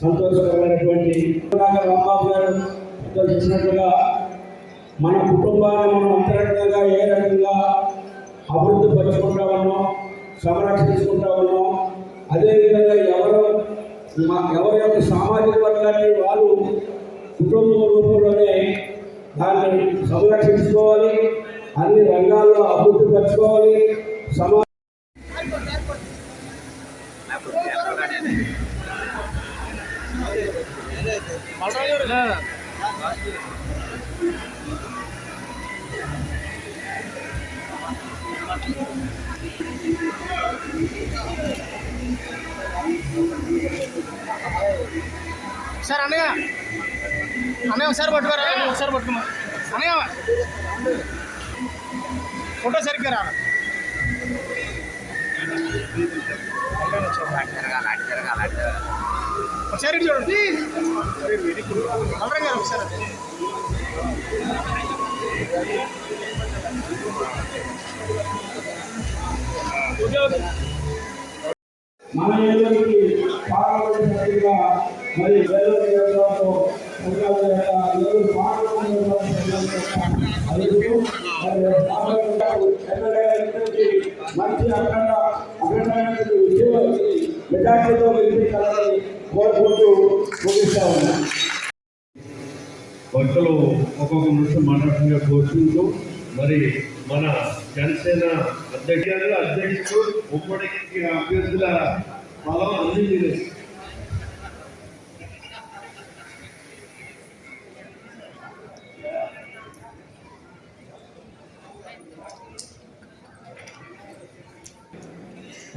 సంతోషకరమైనటువంటి రాంబాబు గారు చేసినట్లుగా మన కుటుంబాన్ని మనం అంతరంగంగా ఏ రకంగా అభివృద్ధి పరుచుకుంటా ఉన్నాం సంరక్షించుకుంటా ఉన్నాం అదేవిధంగా ఎవరు ఎవరి యొక్క సామాజిక వర్గాన్ని వాళ్ళు కుటుంబ రూపంలోనే దాన్ని సంరక్షించుకోవాలి అన్ని రంగాల్లో అభివృద్ధి పరచుకోవాలి సమా సార్ అన్నయ్య అన్నయ్య ఒకసారి పట్టుకోరా అన్నయ్య ఒకసారి పట్టుకోమా అన్నయ్య ఫోటో సరిగ్గా రా ఒకసారి ఇటు చూడండి అవరం గారు ఒకసారి ఓకే ఓకే మన ఏళ్ళకి పార్లమెంట్ సభ్యులుగా మరి వేలూరు నియోజకవర్గంలో ప్రజల యొక్క ఏలూరు ఉద్యోగం నియోజకవర్గం యొక్క మరి పార్లమెంట్ ఎమ్మెల్యే గారికి మంచి అఖండ అఖండమైనటువంటి విజయం మెజార్టీతో గెలిపించాలని కోరుకుంటూ ముగిస్తా ఉన్నాను భక్తులు ఒక్కొక్క నిమిషం మాట్లాడుతున్న కోరుకుంటూ మరి మన జనసేన అధ్యక్షులు అధ్యక్షుడు ఉమ్మడి అభ్యర్థుల బలం అందింది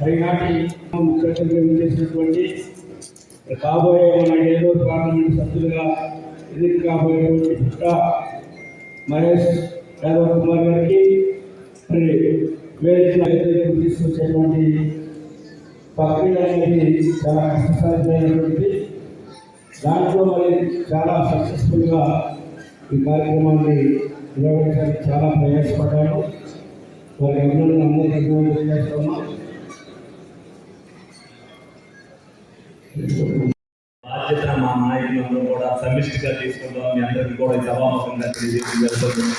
ఈనాటి ముఖ్య చేసినటువంటి కాబోయే మన ఏదో పార్లమెంట్ సభ్యులుగా ఎదురు కాబోయేటువంటి పుట్ట మహేష్ యాదవ్ కుమార్ గారికి మరి వేదిక తీసుకొచ్చేటువంటి ప్రక్రియ అనేది చాలా కష్టసాధ్యమైనటువంటి దాంట్లో మరి చాలా సక్సెస్ఫుల్గా ఈ కార్యక్రమాన్ని నిర్వహించడానికి చాలా ప్రయాసపడ్డాను వారి అభినందన అందరికీ అభినందనలు బాధ్యత మా నాయకులందరూ కూడా సమిష్టిగా తీసుకుంటాం మీ అందరికీ కూడా ఈ సభాముఖంగా తెలియజేయడం జరుగుతుంది.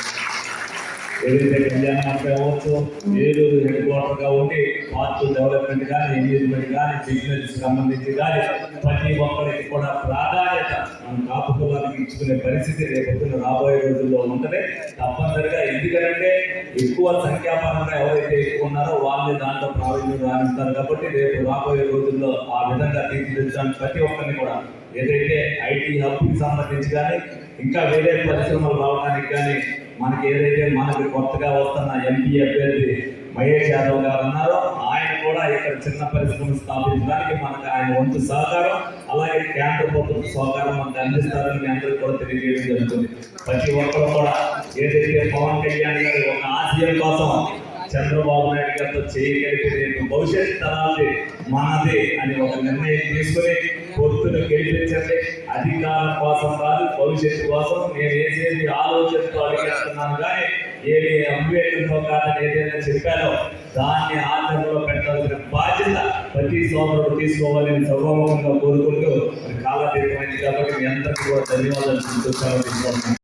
ఏదైతే కళ్యాణం అవ్వచ్చు ఏలూరు హెడ్ క్వార్టర్గా ఉండి పార్ట్ డెవలప్మెంట్ కానీ ఎంగేజ్మెంట్ కానీ బిజినెస్ సంబంధించి కానీ ప్రతి ఒక్కరికి కూడా ప్రాధాన్యత మనం కాపుకోవాలని ఇచ్చుకునే పరిస్థితి రేపొద్దున రాబోయే రోజుల్లో ఉంటుంది. తప్పనిసరిగా ఎందుకంటే ఎక్కువ సంఖ్యాపరంగా ఎవరైతే ఎక్కువ ఉన్నారో వాళ్ళని దాంట్లో ప్రావీణ్యం రాణిస్తారు. కాబట్టి రేపు రాబోయే రోజుల్లో ఆ విధంగా తీర్చిదిద్దడానికి ప్రతి ఒక్కరిని కూడా ఏదైతే ఐటీ హబ్కి సంబంధించి కానీ ఇంకా వేరే పరిశ్రమలు రావడానికి కానీ మనకి ఏదైతే మనకి కొత్తగా వస్తున్న ఎంపీ అభ్యర్థి మహేష్ యాదవ్ గారు అన్నారో ఆయన కూడా ఇక్కడ చిన్న పరిశ్రమ స్థాపించడానికి మనకు ఆయన వంతు సహకారం అలాగే కేంద్ర ప్రభుత్వ సహకారం మనకు అందిస్తారని మీ అందరికీ కూడా తెలియజేయడం జరుగుతుంది. ప్రతి ఒక్కరు కూడా ఏదైతే పవన్ కళ్యాణ్ గారు ఒక ఆశయం కోసం చంద్రబాబు నాయుడు గారితో చేయగలిగితే రేపు భవిష్యత్ తరాలది మనది అని ఒక నిర్ణయం తీసుకుని పొత్తులు గెలిపించండి. అధికారం కోసం కాదు భవిష్యత్తు కోసం నేను వేసేది ఆలోచనతో అడిగేస్తున్నాను కానీ ఏది అవివేకంతో కాదని ఏదైనా చెప్పానో దాన్ని ఆచరణలో పెట్టాల్సిన బాధ్యత ప్రతి సోదరుడు తీసుకోవాలని సర్వముఖంగా కోరుకుంటూ కాలతీతమైంది కాబట్టి మీ అందరికీ కూడా ధన్యవాదాలు తెలుపుతూ